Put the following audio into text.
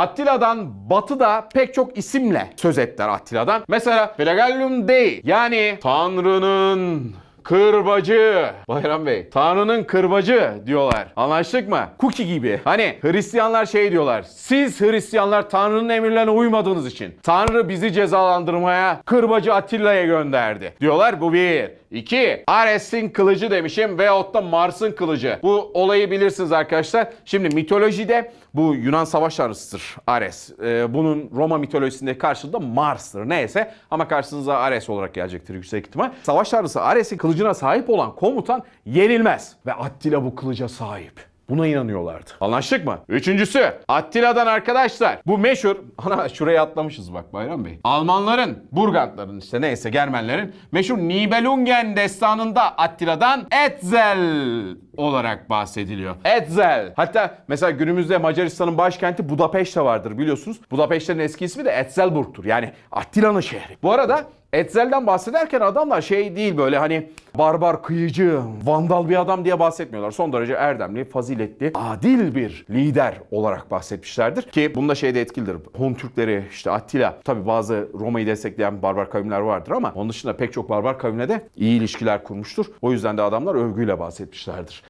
Attila'dan batıda pek çok isimle söz ettiler Attila'dan. Mesela Fregallum Dei yani Tanrı'nın Kırbacı. Bayram Bey. Tanrı'nın kırbacı diyorlar. Anlaştık mı? Cookie gibi. Hani Hristiyanlar şey diyorlar. Siz Hristiyanlar Tanrı'nın emirlerine uymadığınız için Tanrı bizi cezalandırmaya kırbacı Atilla'ya gönderdi. Diyorlar bu bir. İki. Ares'in kılıcı demişim veyahut da Mars'ın kılıcı. Bu olayı bilirsiniz arkadaşlar. Şimdi mitolojide bu Yunan savaş tanrısıdır Ares. Ee, bunun Roma mitolojisinde karşılığı da Mars'tır neyse. Ama karşınıza Ares olarak gelecektir yüksek ihtimal. Savaş tanrısı Ares'in kılıcına sahip olan komutan yenilmez. Ve Attila bu kılıca sahip. Buna inanıyorlardı. Anlaştık mı? Üçüncüsü Attila'dan arkadaşlar. Bu meşhur, ana şuraya atlamışız bak Bayram Bey. Almanların, Burgantların işte neyse Germenlerin meşhur Nibelungen destanında Attila'dan Etzel olarak bahsediliyor. Etzel. Hatta mesela günümüzde Macaristan'ın başkenti Budapeşte vardır biliyorsunuz. Budapeşte'nin eski ismi de Etzelburg'tur. Yani Attila'nın şehri. Bu arada Etzel'den bahsederken adamlar şey değil böyle hani barbar, kıyıcı, vandal bir adam diye bahsetmiyorlar. Son derece erdemli, faziletli, adil bir lider olarak bahsetmişlerdir. Ki bunda şey de etkilidir. Hun Türkleri, işte Attila. Tabi bazı Roma'yı destekleyen barbar kavimler vardır ama onun dışında pek çok barbar kavimle de iyi ilişkiler kurmuştur. O yüzden de adamlar övgüyle bahsetmişlerdir.